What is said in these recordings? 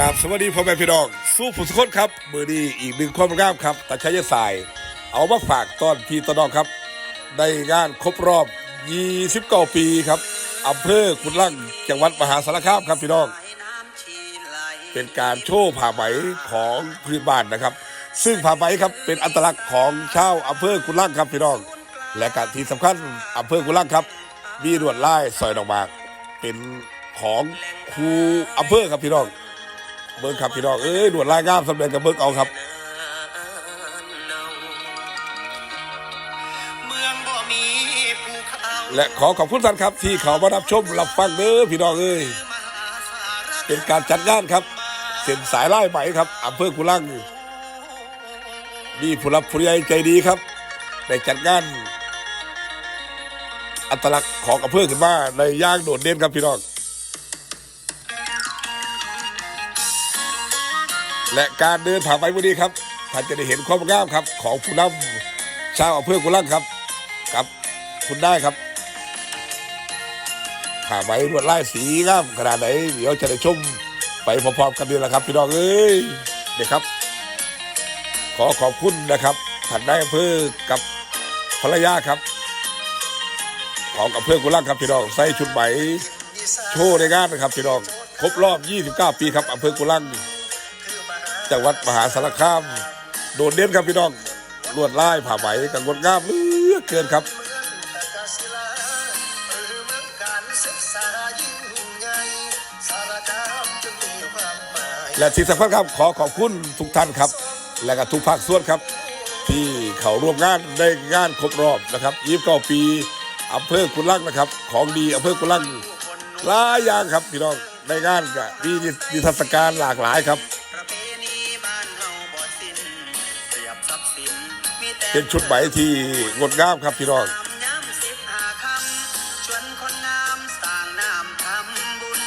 กราบสวัสดีพ่อแม่พี่น้อง สู้ผู้สุขนครับ มือดีอีกหนึ่งความงามครับตาชัยสาย เอามาฝากต้อนพี่ต้อนองครับ ในงานครบรอบ 29 ปีครับอำเภอขุนลังจังหวัดมหาสารคามครับพี่น้อง เป็นการโชว์ผ้าไหมของพื้นบ้านนะครับ ซึ่งผ้าไหมครับเป็นอัตลักษณ์ของชาวอำเภอกุนลังครับพี่น้อง และการที่สำคัญอำเภอกุนลังครับ มีลวดลายสอยดอกหมากเป็นของครูอำเภอครับพี่น้อง เบิ้งครับพี่น้องเอ้ยลวดลายงามสำเร็จกับเบิ้งเอาครับและขอขอบคุณท่านครับ ที่เขามารับชมรับฟังเด้อพี่น้องเอ้ยเป็นการจัดงานครับ เส้นสายไล่ไหม่ครับอำเภอกุลังมีผู้รับผู้ใหญ่ใจดีครับได้จัดงานอัตลักษณ์ของอำเภอขึ้นมาในย่างโดดเด่นครับพี่น้อง และการเดินผ่านไปวันนี้ครับท่านจะได้เห็นความงามครับ ของผู้นำชาวอำเภอกุลังครับกับคุณได้ครับผ่าไหมลวดลายสีงามขนาดไหนเดี๋ยวจะได้ชมไปพร้อมๆกันนี่แหละครับ พี่น้องเอ้ยเด็กครับ ขอขอบคุณนะครับท่านนายอำเภอกับภรรยาครับ ของอำเภอกุลังครับพี่น้องใส่ชุดไหมโชว์ในงานนะครับพี่น้องครบรอบ 29 ปีครับอำเภอกุลัง จังหวัดมหาสารคาม โดดเด่นครับพี่น้องลวดลายผ้าไหมกับงดงามเหลือเกินครับกาศิลาหรือเมืองการศึกษายิ่งใหญ่สารคามจึงมีความหมายและที่สำคัญครับขอขอบคุณทุกท่านครับ และก็ทุกภาคส่วนครับ ที่เขาร่วมงานในงานครบรอบนะครับ29ปีอำเภอกุลังนะครับ ของดีอำเภอกุลังหลายอย่างครับพี่น้องในงานก็มีนิทรรศการหลากหลายครับ เป็นชุดไหมที่งดงามครับพี่น้องย้ำสิบห้าคำชวนคนงามสร้างน้ำทำบุญ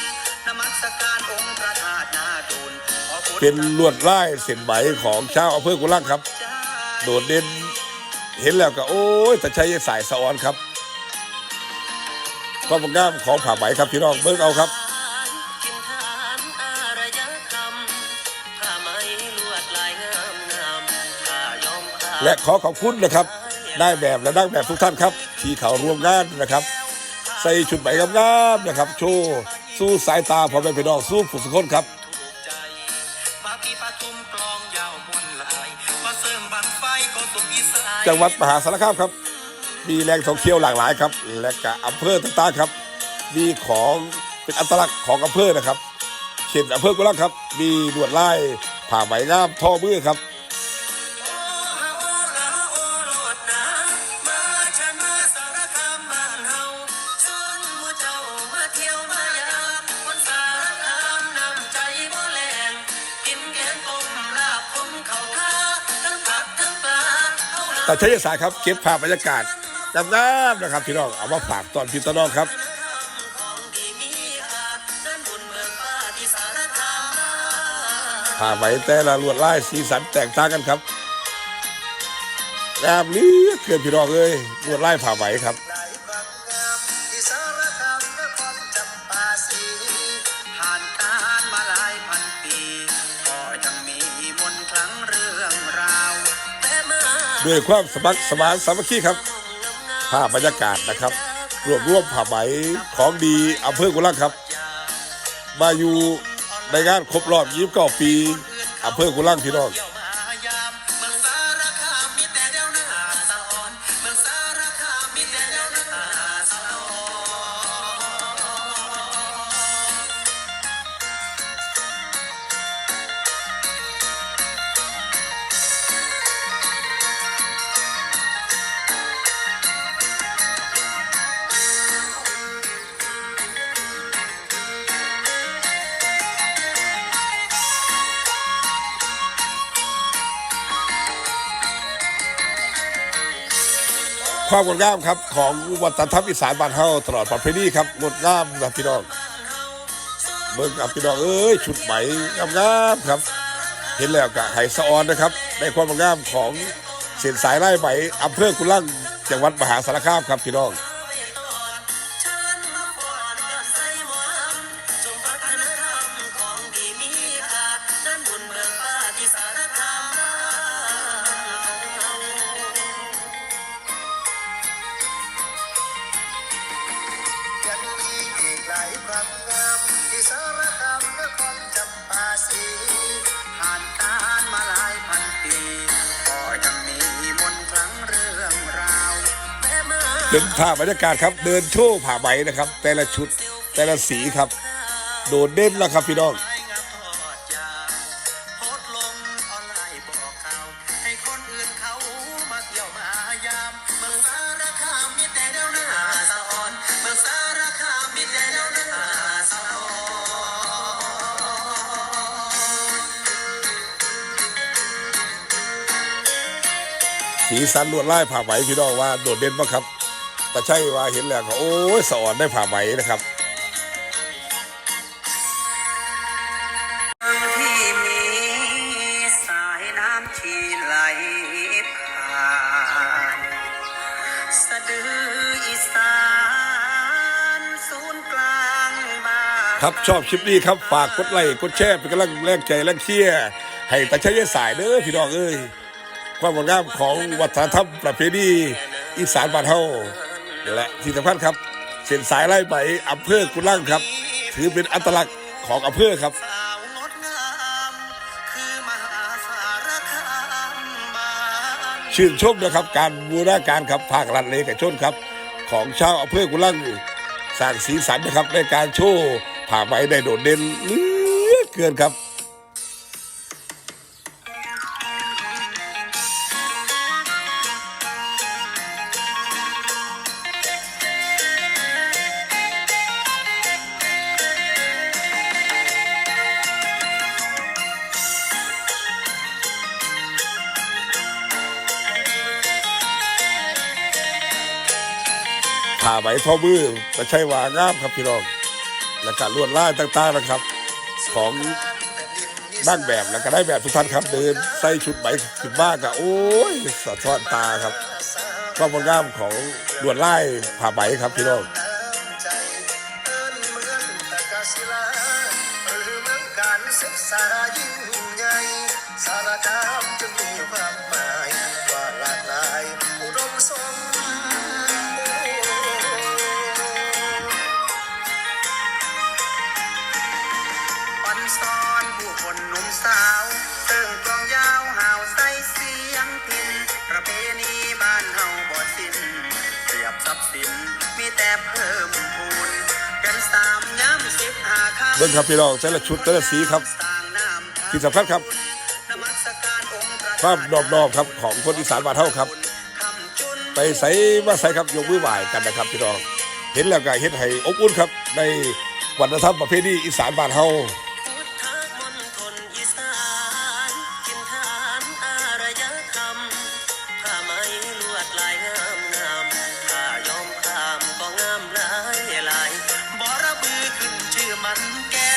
นมัสการองค์พระธาตุนาดูลขอพุทธเป็นลวดลายเส้นไหมของชาวอำเภอกุลังครับ โดดเด่นเห็นแล้วก็โอ้ยแต่ใช้สายสะออนครับความงามของผ้าไหมครับพี่น้องเบิ่งเอาครับ และขอขอบคุณนะครับนายแบบและนักแบบทุกท่านครับที่เขาร่วมงานนะครับ ใส่ชุดไหมงามๆนะครับ โชว์สู้สายตาพ่อแม่พี่น้องสู้ผู้สุขคนครับใจมาพี่ปทุมกลองยาวมวนลายมาเสริมบังไฟก็สุขอีสานจังหวัดมหาสารคามครับ มีแหล่งท่องเที่ยวหลากหลายครับ และก็อำเภอต่างๆครับ มีของเป็นอัตลักษณ์ของอำเภอนะครับ เช่นอำเภอกุลังครับ มีลวดลายผ้าไหมงามท่อมือครับ เฮาแต่ชัยศาสตร์ครับ เก็บภาพบรรยากาศงามๆนะครับพี่น้องเอามาฝากตอนพี่ตอนน้องครับผ่านั้นบุญเมืองฟ้าที่สารคามผ้าไหมแต่ละลวดลายสีสันแตกต่างกันครับแบบนี้เกินพี่น้องเลยลวดลายผ้าไหมครับ ด้วยความสมัครสมานสามัคคีครับภาพบรรยากาศนะครับ รวบรวมผ้าไหมของดีอำเภอกุลังครับ มาอยู่ในงานครบรอบ29ปีอำเภอกุลังพี่น้อง ความงดงามครับของวัฒนธรรมอีสานบ้านเฮาตลอดประเพณีครับงดงามนะพี่น้องเบิ่งกับพี่น้องเอ้ยชุดใหม่งามๆครับ เห็นแล้วก็ไห้สะออนนะครับในความงามของเส้นสายไล่ไหมอำเภอกุลังจังหวัดมหาสารคามครับพี่น้อง งามที่สารคามนครจำปาสีผ่านการมาหลายพันปีก็ยังมีมนต์คลังเรื่องราวแม้มาเป็นภาพบรรยากาศครับ เดินโชว์ผ่าไหมนะครับ แต่ละชุดแต่ละสีครับ โดดเด่นแล้วครับพี่น้อง สีสันลวดลายผ้าไหมพี่น้องว่าโดดเด่นมากครับแต่ใช่ว่าเห็นแล้วก็โอ้ยสอนได้ผ้าไหมนะครับที่มีสายน้ำที่ไหลผ่านสะดืออีสานศูนย์กลางบ้านครับชอบคลิปนี้ครับ ฝากกดไลค์กดแชร์เป็นกำลังแรงใจแรงเชียร์ให้ตาชัยสายเด้อพี่น้องเอ้ย ความงดงามของวัฒนธรรมประเพณีอีสานบ้านเฮาและที่สำคัญครับ เส้นสายไล่ไหมอำเภอกุลังครับ ถือเป็นอัตลักษณ์ของอำเภอครับชื่นชมนะครับการบูรณาการครับภาครัฐเลยกับชนครับ ของชาวอำเภอกุลังสร้างสีสันนะครับในการโชว์ผ้าไหมได้โดดเด่นเหลือเกินครับ ไหมทอมือก็ใช่วางามครับพี่น้อง และการลวดลายต่างๆนะครับ ของนั่งแบบแล้วก็ได้แบบทุกท่านครับเดินใส่ชุดไหมขึ้นมากอะโอ้ยสะท้อนตาครับความงดงามของลวดลายผ้าไหมครับพี่น้องน้ำใจเอิ้นเมืองตะกะศิลาหรือเมืองการศึกษายิ่งใหญ่สารคามจึงมีความ สินมีแต่เพิ่มพูนกันสามย้ำสิบห้าคำเบิ่งครับพี่น้องแต่ละชุดแต่ละสีครับสร้างน้ำที่สำคัญครับนมัสการองค์พระความนอบน้อมครับของคนอีสานบ้านเฮาครับคำจุนไปใส่มาใส่ครับยกมือไหว้กันนะครับพี่น้อง เห็นแล้วก็เห็นให้อบอุ่นครับในวัฒนธรรมประเพณีอีสานบ้านเฮา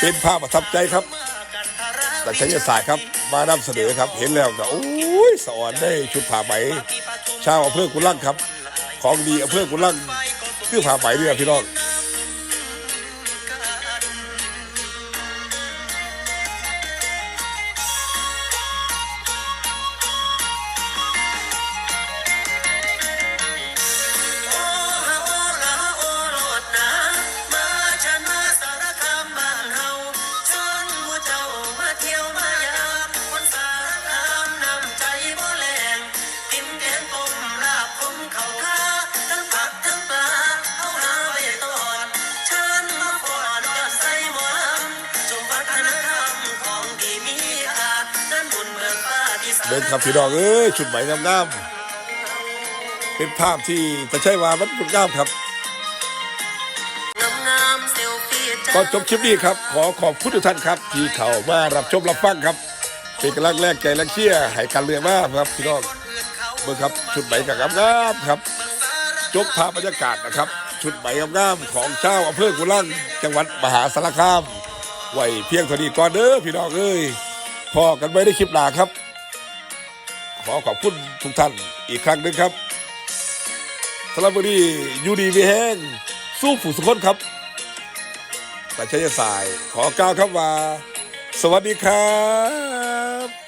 เป็นภาพประทับใจครับแต่ชัยศาสตร์ครับมานำเสนอครับ เห็นแล้วก็โอ้ยสอนได้ชุดผ้าไหมชาวอำเภอกุลังครับ ของดีอำเภอกุลังคือผ้าไหมเนี่ยพี่น้อง เดินครับพี่น้องเอ้ยชุดไหมงามๆเป็นภาพที่จะใช่ว่ามันงามครับงามๆเซลฟี่จ้าก่อนจบคลิปนี้ครับ ขอขอบคุณทุกท่านครับ ที่เข้ามารับชมรับฟังครับเป็นกำลังแรกใจแรงเชียร์ให้กันเรือมากครับพี่น้องเมื่อครับชุดไหมกับงามๆครับ จบภาพบรรยากาศนะครับ ชุดไหมงามๆของเจ้าอำเภอกุลังจังหวัดมหาสารคามไว้เพียงเท่านี้ก่อนเด้อพี่น้องเอ้ยพอกันไว้ในคลิปหน้าครับ ขอขอบคุณทุกท่านอีกครั้งหนึ่งครับสำหรับวันนี้ยูดีวีแห้งสู้ฝูสุคนครับปัจจัยสาย ขอกล่าวครับว่า สวัสดีครับ